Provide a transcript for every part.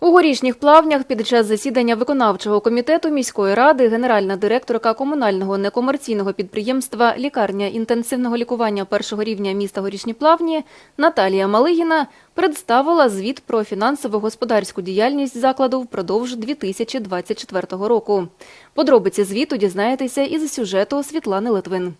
У горішніх плавнях під час засідання виконавчого комітету міської ради генеральна директорка комунального некомерційного підприємства лікарня інтенсивного лікування першого рівня міста Горішні Плавні Наталія Малигіна представила звіт про фінансово-господарську діяльність закладу впродовж 2024 року. Подробиці звіту дізнаєтеся із сюжету Світлани Литвин.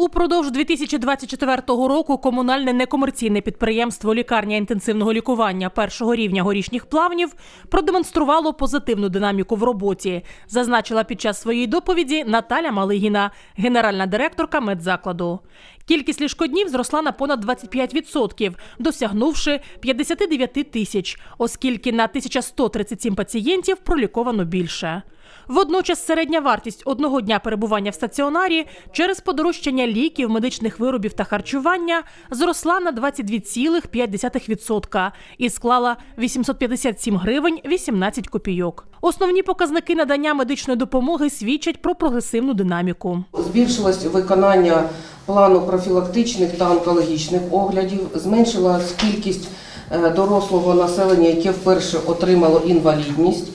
Упродовж 2024 року комунальне некомерційне підприємство лікарня інтенсивного лікування першого рівня горішніх плавнів продемонструвало позитивну динаміку в роботі, зазначила під час своєї доповіді Наталя Малигіна, генеральна директорка медзакладу. Кількість ліжкоднів зросла на понад 25%, досягнувши 59 тисяч, оскільки на 1137 пацієнтів проліковано більше. Водночас середня вартість одного дня перебування в стаціонарі через подорожчання ліків, медичних виробів та харчування зросла на 22,5% і склала 857 гривень 18 копійок. Основні показники надання медичної допомоги свідчать про прогресивну динаміку. Збільшилось виконання плану профілактичних та онкологічних оглядів, зменшилась кількість е, дорослого населення, яке вперше отримало інвалідність.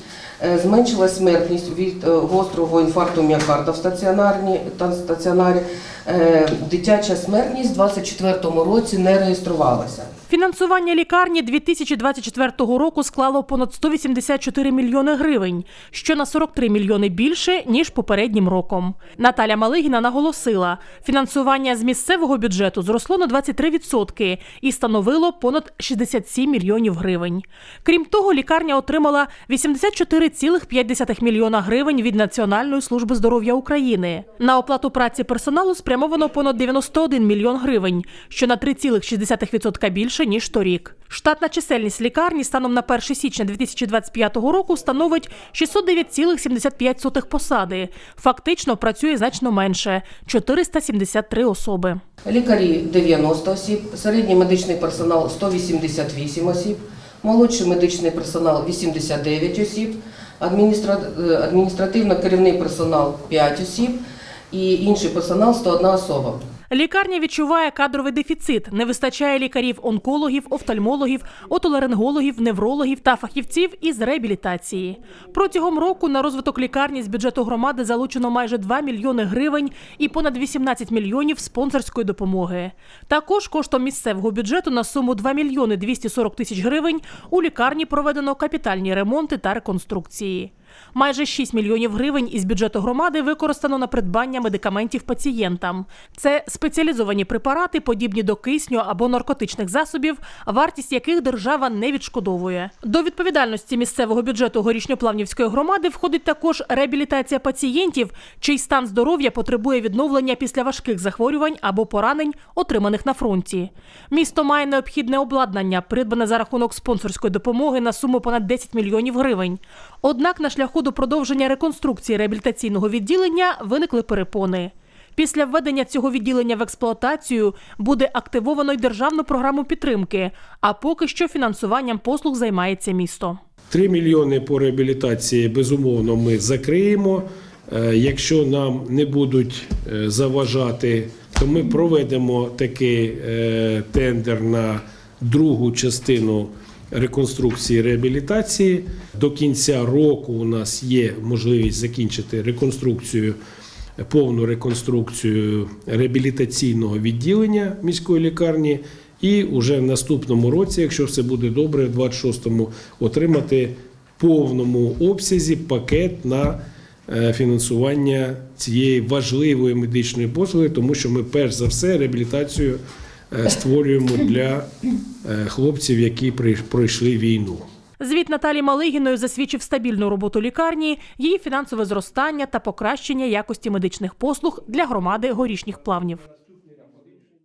Е, Зменшилась смертність від е, гострого інфаркту міокарда в стаціонарні та стаціонарі. Е, Дитяча смертність у 2024 році не реєструвалася. Фінансування лікарні 2024 року склало понад 184 мільйони гривень, що на 43 мільйони більше ніж попереднім роком. Наталя Малигіна наголосила, фінансування з місцевого бюджету зросло на 23% і становило понад 67 мільйонів гривень. Крім того, лікарня отримала 84,5 мільйона гривень від Національної служби здоров'я України. На оплату праці персоналу спрямовано понад 91 мільйон гривень, що на 3,6% більше ніж торік. Штатна чисельність лікарні станом на 1 січня 2025 року становить 609,75 посади. Фактично працює значно менше 473 особи. Лікарі 90 осіб, середній медичний персонал 188 осіб, молодший медичний персонал 89 осіб, е, адміністративно-керівний персонал 5 осіб і інший персонал 101 особа. Лікарня відчуває кадровий дефіцит. Не вистачає лікарів-онкологів, офтальмологів, отоларингологів, неврологів та фахівців із реабілітації. Протягом року на розвиток лікарні з бюджету громади залучено майже 2 мільйони гривень і понад 18 мільйонів спонсорської допомоги. Також коштом місцевого бюджету на суму 2 мільйони 240 тисяч гривень у лікарні проведено капітальні ремонти та реконструкції. Майже 6 мільйонів гривень із бюджету громади використано на придбання медикаментів пацієнтам. Це спеціалізовані препарати, подібні до кисню або наркотичних засобів, вартість яких держава не відшкодовує. До відповідальності місцевого бюджету горішньоплавнівської громади входить також реабілітація пацієнтів, чий стан здоров'я потребує відновлення після важких захворювань або поранень, отриманих на фронті. Місто має необхідне обладнання, придбане за рахунок спонсорської допомоги на суму понад 10 мільйонів гривень. Однак на шляху до продовження реконструкції реабілітаційного відділення виникли перепони. Після введення цього відділення в експлуатацію буде активовано й державну програму підтримки, а поки що фінансуванням послуг займається місто. 3 мільйони по реабілітації безумовно ми закриємо. Е, Якщо нам не будуть е, заважати, то ми проведемо такий е, тендер на другу частину реконструкції реабілітації. До кінця року у нас є можливість закінчити реконструкцію, повну реконструкцію реабілітаційного відділення міської лікарні. І вже в наступному році, якщо все буде добре, в 26-му отримати в повному обсязі пакет на е, фінансування цієї важливої медичної послуги, тому що ми перш за все реабілітацію створюємо для е, хлопців, які пройшли війну. Звіт Наталі Малигіної засвідчив стабільну роботу лікарні, її фінансове зростання та покращення якості медичних послуг для громади горішніх плавнів.